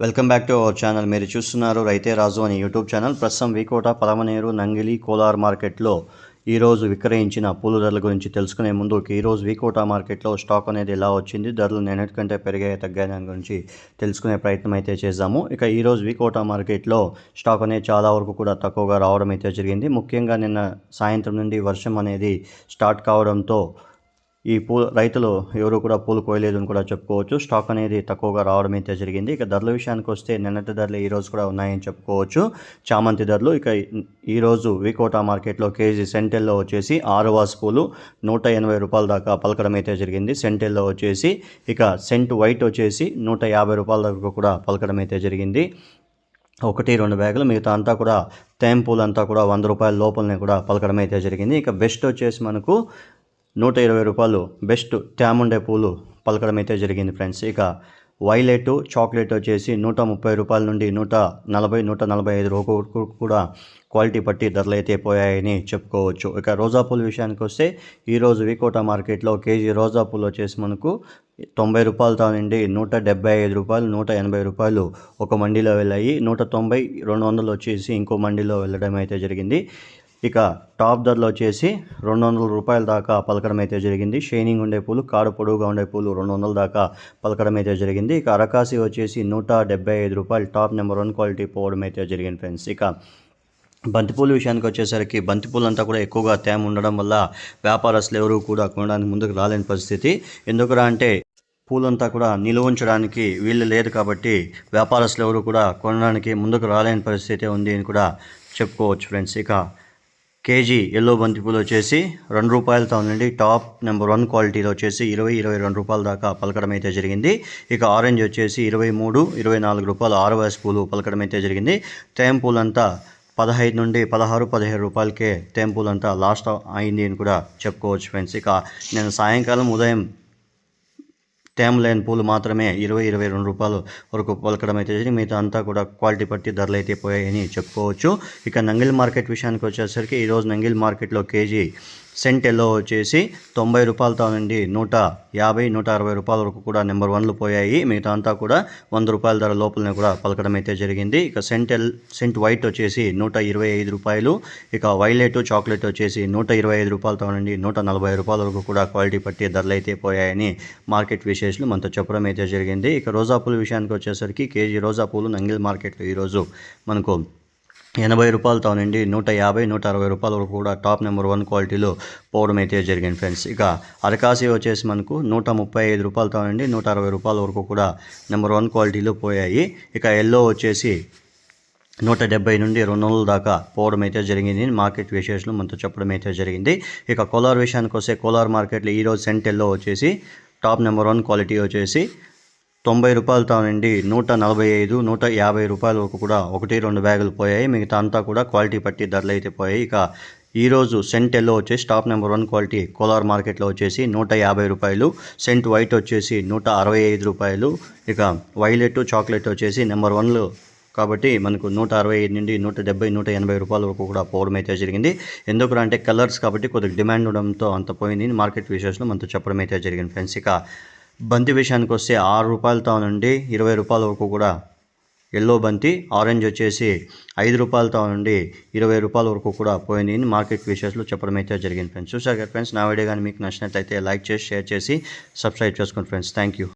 Welcome back to our channel మీరు చూస్తున్నారు రైతే రాజు అని యూట్యూబ్ ఛానల్ ప్రస్తుతం వికోట పలమనేరు నంగిలి కోలార్ మార్కెట్లో ఈరోజు విక్రయించిన పూల ధరల గురించి తెలుసుకునే ముందు ఈరోజు వికోట మార్కెట్లో స్టాక్ అనేది ఎలా వచ్చింది ధరలు నిన్నటికంటే పెరిగాయి తగ్గాయి దాని గురించి తెలుసుకునే ప్రయత్నం అయితే చేద్దాము ఇక ఈరోజు వికోట మార్కెట్లో స్టాక్ అనేది చాలా వరకు కూడా తక్కువగా రావడం అయితే జరిగింది. ముఖ్యంగా నిన్న సాయంత్రం నుండి వర్షం అనేది స్టార్ట్ కావడంతో ఈ పూ రైతులు ఎవరు కూడా పూలు కోయలేదు అని కూడా చెప్పుకోవచ్చు. స్టాక్ అనేది తక్కువగా రావడం అయితే జరిగింది. ఇక ధరల విషయానికి వస్తే నిన్నటి ధరలు ఈరోజు కూడా ఉన్నాయని చెప్పుకోవచ్చు. చామంతి ధరలు ఇక ఈరోజు వికోటా మార్కెట్లో కేజీ సెంటెల్లో వచ్చేసి ఆరువాస్ పూలు నూట ఎనభై రూపాయల దాకా పలకడం అయితే జరిగింది. సెంటెల్లో వచ్చేసి ఇక సెంట్ వైట్ వచ్చేసి నూట యాభై రూపాయల దాకా కూడా పలకడం అయితే జరిగింది. ఒకటి రెండు బ్యాగులు మిగతా అంతా కూడా తేమ్ పూలు అంతా కూడా వంద రూపాయల లోపలనే కూడా పలకడం అయితే జరిగింది. ఇక బెస్ట్ వచ్చేసి మనకు నూట ఇరవై రూపాయలు బెస్ట్ ట్యామ్ ఉండే పూలు పలకడం అయితే జరిగింది ఫ్రెండ్స్. ఇక వైలెట్ చాక్లెట్ వచ్చేసి నూట ముప్పై రూపాయల నుండి నూట నలభై నూట నలభై ఐదు రూపాయలు కూడా క్వాలిటీ పట్టి ధరలు అయితే పోయాయని చెప్పుకోవచ్చు. ఇక రోజా పూల విషయానికి వస్తే ఈరోజు వికోట మార్కెట్లో కేజీ రోజా పూలు వచ్చేసి మనకు తొంభై రూపాయలతో నుండి నూట డెబ్బై ఐదు రూపాయలు నూట ఎనభై రూపాయలు ఒక మండీలో వెళ్ళాయి. నూట తొంభై రెండు వందలు వచ్చేసి ఇంకో మండీలో వెళ్ళడం అయితే జరిగింది. ఇక టాప్ ధరలో వచ్చేసి రెండు వందల రూపాయల దాకా పలకడం అయితే జరిగింది. షైనింగ్ ఉండే పూలు కాడ పొడవుగా ఉండే పూలు రెండు వందల దాకా పలకడం అయితే జరిగింది. ఇక అరకాసి వచ్చేసి నూట డెబ్బై ఐదు రూపాయలు టాప్ నెంబర్ వన్ క్వాలిటీ పోవడం అయితే జరిగింది ఫ్రెండ్స్. ఇక బంతిపూలు విషయానికి వచ్చేసరికి బంతిపూలు అంతా కూడా ఎక్కువగా తేమ ఉండడం వల్ల వ్యాపారస్తులు ఎవరు కూడా కొనడానికి ముందుకు రాలేని పరిస్థితి. ఎందుకురా అంటే పూలంతా కూడా నిలువ ఉంచడానికి వీళ్ళు లేదు కాబట్టి వ్యాపారస్తులు ఎవరు కూడా కొనడానికి ముందుకు రాలేని పరిస్థితి ఉంది అని కూడా చెప్పుకోవచ్చు ఫ్రెండ్స్. ఇక కేజీ ఎల్లో బంతిపూలు వచ్చేసి రెండు రూపాయలతో ఉందండి. టాప్ నెంబర్ వన్ క్వాలిటీలో వచ్చేసి ఇరవై ఇరవై రెండు రూపాయల దాకా పలకడం అయితే జరిగింది. ఇక ఆరెంజ్ వచ్చేసి ఇరవై మూడు ఇరవై నాలుగు రూపాయలు ఆరు వయసు పూలు పలకడం అయితే జరిగింది. తేం పూలంతా పదహైదు నుండి పదహారు పదిహేడు రూపాయలకే టెంపుల్ పూలంతా లాస్ట్ అయింది అని కూడా చెప్పుకోవచ్చు ఫ్రెండ్స్. ఇక నేను సాయంకాలం ఉదయం తేమ లేని పూలు మాత్రమే ఇరవై ఇరవై రెండు రూపాయలు వరకు పలకడం అయితే జరిగింది. మిగతా అంతా కూడా క్వాలిటీ బట్టి ధరలు అయితే పోయాయని చెప్పుకోవచ్చు. ఇక నంగిల్ మార్కెట్ విషయానికి వచ్చేసరికి ఈరోజు నంగిల్ మార్కెట్లో కేజీ సెంట్ ఎల్లో వచ్చేసి తొంభై రూపాయలతో నుండి నూట యాభై నూట అరవై రూపాయల వరకు కూడా నెంబర్ వన్లు పోయాయి. మిగతా అంతా కూడా వంద రూపాయల ధర లోపలనే కూడా పలకడం అయితే జరిగింది. ఇక సెంట్ ఎల్ సెంట్ వైట్ వచ్చేసి నూట ఇరవై ఐదు రూపాయలు. ఇక వైలెట్ చాక్లెట్ వచ్చేసి నూట ఇరవై ఐదు రూపాయలతో నుండి నూట నలభై రూపాయల వరకు కూడా క్వాలిటీ పట్టి ధరలు అయితే పోయాయని మార్కెట్ విశేషాలు మనతో చెప్పడం అయితే జరిగింది. ఇక రోజా పూల విషయానికి వచ్చేసరికి కేజీ రోజా పూలు నంగిల్ మార్కెట్లో ఈరోజు మనకు ఎనభై రూపాయలతో నుండి నూట యాభై నూట అరవై రూపాయల వరకు కూడా టాప్ నెంబర్ వన్ క్వాలిటీలో పోవడం అయితే జరిగింది ఫ్రెండ్స్. ఇక అరకాసి వచ్చేసి మనకు నూట ముప్పై ఐదు రూపాయలతో నుండి నూట అరవై రూపాయల వరకు కూడా నెంబర్ వన్ క్వాలిటీలో పోయాయి. ఇక ఎల్లో వచ్చేసి నూట డెబ్బై నుండి రెండు వందల దాకా పోవడం అయితే జరిగింది. మార్కెట్ విశేషాలు మనతో చెప్పడం అయితే జరిగింది. ఇక కోలార్ విషయానికి వస్తే కోలార్ మార్కెట్లో ఈరోజు సెంటెల్లో వచ్చేసి టాప్ నెంబర్ వన్ క్వాలిటీ వచ్చేసి తొంభై రూపాయలతో నుండి నూట నలభై ఐదు నూట యాభై రూపాయల వరకు కూడా ఒకటి రెండు బ్యాగులు పోయాయి. మిగతా అంతా కూడా క్వాలిటీ పట్టి ధరలు అయితే పోయాయి. ఇక ఈరోజు సెంట్ ఎల్లో వచ్చేసి top number one quality Kolar మార్కెట్లో వచ్చేసి నూట యాభై రూపాయలు సెంట్ వైట్ వచ్చేసి నూట అరవై ఐదు రూపాయలు ఇక వైలెట్ చాక్లెట్ వచ్చేసి నెంబర్ వన్లు. కాబట్టి మనకు నూట అరవై ఐదు నుండి నూట డెబ్బై నూట ఎనభై రూపాయల వరకు కూడా పోవడం అయితే జరిగింది. ఎందుకు అంటే కలర్స్ కాబట్టి కొద్దిగా డిమాండ్ ఉండడంతో అంత పోయింది. మార్కెట్ విషయంలో మనతో చెప్పడం అయితే జరిగింది ఫ్రెండ్స్. ఇక బంతి విషయానికి వస్తే ఆరు రూపాయలతో నుండి ఇరవై రూపాయల వరకు కూడా ఎల్లో బంతి ఆరెంజ్ వచ్చేసి ఐదు రూపాయలతో నుండి ఇరవై రూపాయల వరకు కూడా పోయింది మార్కెట్ విషయాలు చెప్పడం అయితే జరిగింది ఫ్రెండ్స్ చూసారు కదా ఫ్రెండ్స్ నా వీడియో కానీ మీకు నచ్చినట్లయితే లైక్ చేసి షేర్ చేసి సబ్స్క్రైబ్ చేసుకోండి ఫ్రెండ్స్ థ్యాంక్ యూ